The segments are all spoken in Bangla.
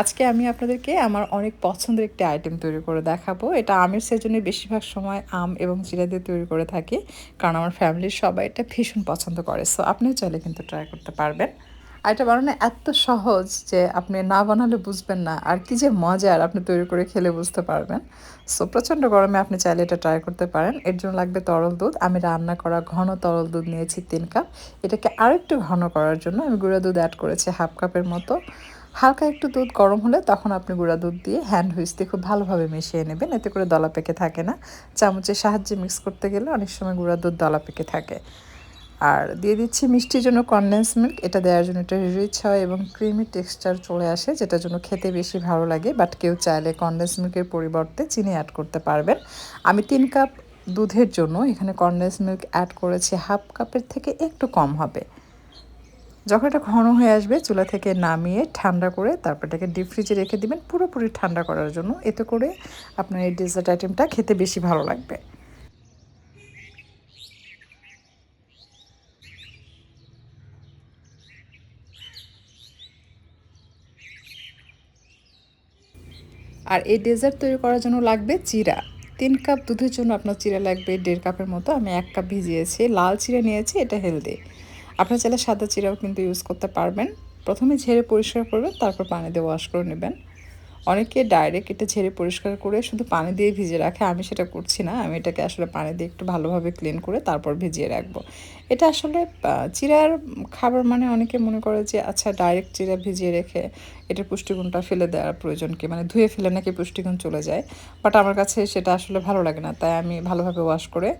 আজকে আমি আপনাদেরকে আমার অনেক পছন্দের একটি আইটেম তৈরি করে দেখাবো। এটা আমের সেজনে বেশিরভাগ সময় আম এবং জিরা দিয়ে তৈরি করে থাকি, কারণ আমার ফ্যামিলির সবাই এটা ভীষণ পছন্দ করে। সো আপনিও চাইলে কিন্তু ট্রাই করতে পারবেন। আর এটা বানানো এত সহজ যে আপনি না বানালে বুঝবেন না। আর কি যে মজার আপনি তৈরি করে খেলে বুঝতে পারবেন। সো প্রচণ্ড গরমে আপনি চাইলে এটা ট্রাই করতে পারেন। এর জন্য লাগবে তরল দুধ। আমি রান্না করা ঘন তরল দুধ নিয়েছি তিন কাপ এটাকে আরেকটু ঘন করার জন্য আমি গুঁড়া দুধ অ্যাড করেছি হাফ কাপের মতো। হালকা একটু দুধ গরম হলে তখন আপনি গুঁড়া দুধ দিয়ে হ্যান্ড হুইস দিয়ে খুব ভালোভাবে মিশিয়ে নেবেন। এতে করে দলা পেকে থাকে না। চামচের সাহায্যে মিক্স করতে গেলে অনেক সময় গুঁড়া দুধ দলা পেকে থাকে। আর দিয়ে দিচ্ছি মিষ্টির জন্য কনডেন্স মিল্ক এটা দেওয়ার জন্য এটা রিচ হয় এবং ক্রিমি টেক্সচার চলে আসে, যেটার জন্য খেতে বেশি ভালো লাগে। বাট কেউ চাইলে কনডেন্স মিল্কের পরিবর্তে চিনি অ্যাড করতে পারবেন। আমি তিন কাপ দুধের জন্য এখানে কনডেন্স মিল্ক অ্যাড করেছি। হাফ কাপের থেকে একটু কম হবে। যখন এটা ঘন হয়ে আসবে, চুলা থেকে নামিয়ে ঠান্ডা করে তারপর এটাকে ডিপ ফ্রিজে রেখে দিবেন পুরোপুরি ঠান্ডা করার জন্য। এতে করে আপনার এই ডেজার্ট আইটেমটা খেতে বেশি ভালো লাগবে। আর এই ডেজার্ট তৈরি করার জন্য লাগবে চিরা। তিন কাপ দুধের জন্য আপনার চিরা লাগবে দেড় কাপের মতো। আমি এক কাপ ভিজিয়েছি, লাল চিরা নিয়েছি, এটা হেলদি আপনার চাইলে সাদা চিরাও কিন্তু ইউজ করতে পারবেন। প্রথমে ঝেড়ে পরিষ্কার করবেন তারপর পানি দিয়ে ওয়াশ করে নেবেন। অনেকে ডাইরেক্ট এটা ঝেড়ে পরিষ্কার করে শুধু পানি দিয়ে ভিজে রাখে, আমি সেটা করছি না, আমি এটাকে আসলে পানি দিয়ে একটু ভালোভাবে ক্লিন করে তারপর ভিজিয়ে রাখব। এটা আসলে চিরার খাবার মানে অনেকে মনে করে যে আচ্ছা ডাইরেক্ট চিরা ভিজিয়ে রেখে এটার পুষ্টিগুণটা ফেলে দেওয়ার প্রয়োজন কি? মানে ধুয়ে ফেলে নাকি পুষ্টিগুণ চলে যায়। বাট আমার কাছে সেটা আসলে ভালো লাগে না, তাই আমি ভালোভাবে ওয়াশ করে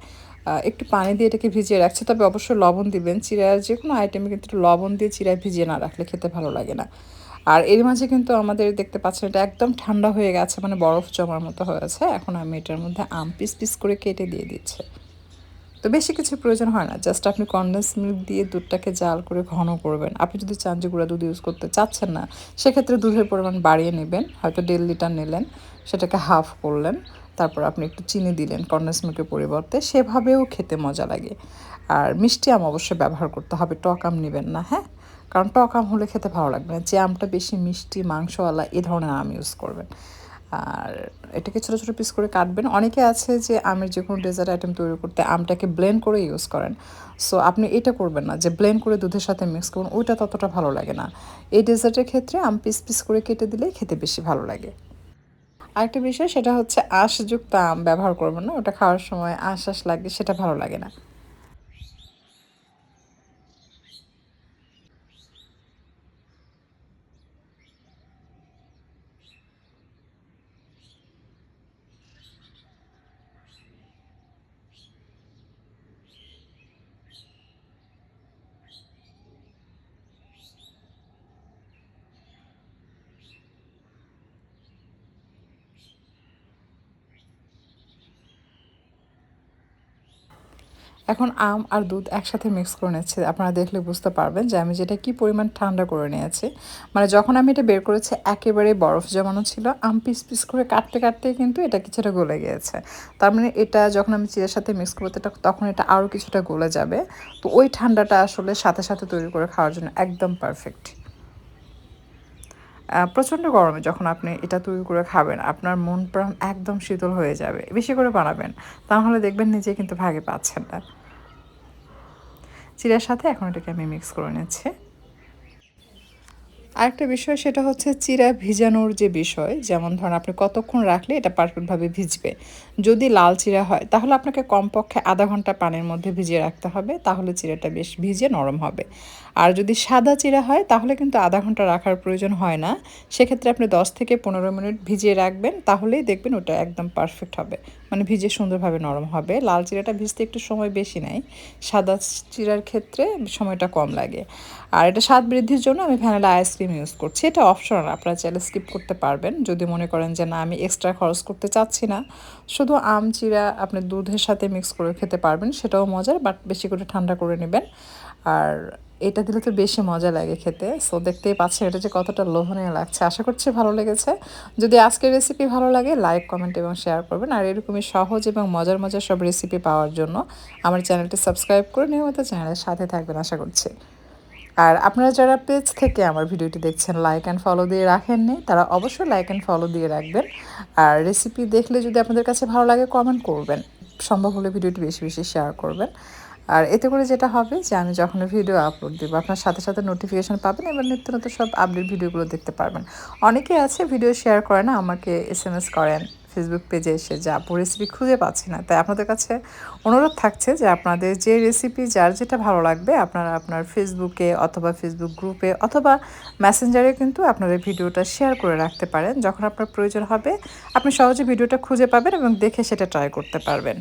একটু পানি দিয়ে এটাকে ভিজিয়ে রাখছে। তবে অবশ্যই লবণ দিবেন। চিরার যে কোনো আইটেমে কিন্তু লবণ দিয়ে চিরায় ভিজিয়ে না রাখলে খেতে ভালো লাগে না। আর এর মাঝে কিন্তু আমাদের দেখতে পাচ্ছেন এটা একদম ঠান্ডা হয়ে গেছে মানে বরফ জমার মতো হয়েছে। এখন আমি এটার মধ্যে আম পিস পিস করে কেটে দিয়ে দিচ্ছে। তো বেশি কিছু প্রয়োজন হয় না। জাস্ট আপনি কনডেন্স মিল্ক দিয়ে দুধটাকে জাল করে ঘন করবেন। আপনি যদি চান যে গুঁড়া দুধ ইউজ করতে চাচ্ছেন না, সেক্ষেত্রে দুধের পরিমাণ বাড়িয়ে নেবেন। হয়তো দেড় লিটার নিলেন, সেটাকে হাফ করলেন। তারপর আপনি একটু চিনি দিলেন কন্ডেন্স মিল্কের পরিবর্তে, সেভাবেও খেতে মজা লাগে। আর মিষ্টি আম অবশ্যই ব্যবহার করতে হবে, টক আম নেবেন না হ্যাঁ? কারণ টক আম হলে খেতে ভালো লাগবে না। যে আমটা বেশি মিষ্টি, মাংসওয়ালা, এ ধরনের আম ইউজ করবেন। আর এটাকে ছোটো ছোটো পিস করে কাটবেন। অনেকে আছে যে আমের যে কোনো ডেজার্ট আইটেম তৈরি করতে আমটাকে ব্লেন্ড করে ইউজ করেন। সো আপনি এটা করবেন না, যে ব্লেন্ড করে দুধের সাথে মিক্স করুন, ওইটা ততটা ভালো লাগে না। এই ডেজার্টের ক্ষেত্রে আম পিস পিস করে কেটে দিলেই খেতে বেশি ভালো লাগে। আরেকটা বিষয়, সেটা হচ্ছে আঁশযুক্ত আম ব্যবহার করব না, ওটা খাওয়ার সময় আঁশ আঁশ লাগে, সেটা ভালো লাগে না। এখন আম আর দুধ একসাথে মিক্স করে নিচ্ছে। আপনারা দেখলে বুঝতে পারবেন যে আমি যেটা কি পরিমাণ ঠান্ডা করে নিয়েছি। মানে যখন আমি এটা বের করেছি একেবারে বরফ জমানো ছিল। আম পিস পিস করে কাটতে কাটতে কিন্তু এটা কিছুটা গলে গিয়েছে। তার মানে এটা যখন আমি চিড়ের সাথে মিক্স করব তখন এটা আরও কিছুটা গলে যাবে। তো ওই ঠান্ডাটা আসলে সাথে সাথে তৈরি করে খাওয়ার জন্য একদম পারফেক্ট প্রচণ্ড গরমে যখন আপনি এটা তৈরি করে খাবেন, আপনার মন প্রাণ একদম শীতল হয়ে যাবে। বেশি করে বানাবেন, তাহলে দেখবেন নিজে কিন্তু ভাগে পাচ্ছেন না। চিড়ার সাথে এখন এটাকে আমি মিক্স করে নিচ্ছি। আরেকটা বিষয় সেটা হচ্ছে চিরা ভিজানোর যে বিষয়, যেমন ধরুন আপনি কতক্ষণ রাখলে এটা পারফেক্টভাবে ভিজবে। যদি লাল চিরা হয়, তাহলে আপনাকে কমপক্ষে আধা ঘণ্টা পানির মধ্যে ভিজিয়ে রাখতে হবে, তাহলে চিরাটা বেশ ভিজে নরম হবে। আর যদি সাদা চিরা হয়, তাহলে কিন্তু আধা ঘণ্টা রাখার প্রয়োজন হয় না। সেক্ষেত্রে আপনি দশ থেকে পনেরো মিনিট ভিজিয়ে রাখবেন, তাহলেই দেখবেন ওটা একদম পারফেক্ট হবে। মানে ভিজে সুন্দরভাবে নরম হবে। লাল চিরাটা ভিজতে একটু সময় বেশি নেয়। সাদা চিরার ক্ষেত্রে সময়টা কম লাগে। আর এটা স্বাদ বৃদ্ধির জন্য আমি ভ্যানিলা আইসক্রিম ইউজ করছি। এটা অপশনাল আপনারা চাইলে স্কিপ করতে পারবেন। যদি মনে করেন যে না, আমি এক্সট্রা খরচ করতে চাচ্ছি না, শুধু আম চিরা আপনি দুধের সাথে মিক্স করে খেতে পারবেন, সেটাও মজার বাট বেশি করে ঠান্ডা করে নেবেন। আর এটা দিলে তো বেশি মজা লাগে খেতে। সো দেখতেই পাচ্ছেন এটা যে কতটা লোভনীয় লাগছে। আশা করছি ভালো লেগেছে। যদি আজকের রেসিপি ভালো লাগে লাইক কমেন্ট এবং শেয়ার করবেন। আর এরকমই সহজ এবং মজার মজার সব রেসিপি পাওয়ার জন্য আমার চ্যানেলটি সাবস্ক্রাইব করে নিয়মিত চ্যানেলের সাথে থাকবেন, আশা করছি। আর আপনারা যারা পেজ থেকে আমার ভিডিওটি দেখছেন লাইক অ্যান্ড ফলো দিয়ে রাখেননি, তারা অবশ্যই লাইক অ্যান্ড ফলো দিয়ে রাখবেন। আর রেসিপি দেখলে যদি আপনাদের কাছে ভালো লাগে কমেন্ট করবেন। সম্ভব হলে ভিডিওটি বেশি বেশি শেয়ার করবেন। আর এতে করে যেটা হবে যে আমি যখন ভিডিও আপলোড দেবো, আপনার সাথে সাথে নোটিফিকেশান পাবেন এবার নিত্য নতুন সব আপডেট ভিডিওগুলো দেখতে পারবেন। অনেকেই আছে ভিডিও শেয়ার করে না, আমাকে এস এম এস করেন ফেসবুক পেজে এসে যে, আপু রেসিপি খুঁজে পাচ্ছি না। তাই আপনাদের কাছে অনুরোধ থাকছে যে, আপনাদের যে রেসিপি যার যেটা ভালো লাগবে, আপনারা আপনার ফেসবুকে অথবা ফেসবুক গ্রুপে অথবা মেসেঞ্জারে কিন্তু আপনারা ভিডিওটা শেয়ার করে রাখতে পারেন। যখন আপনার প্রয়োজন হবে, আপনি সহজে ভিডিওটা খুঁজে পাবেন এবং দেখে সেটা ট্রাই করতে পারবেন।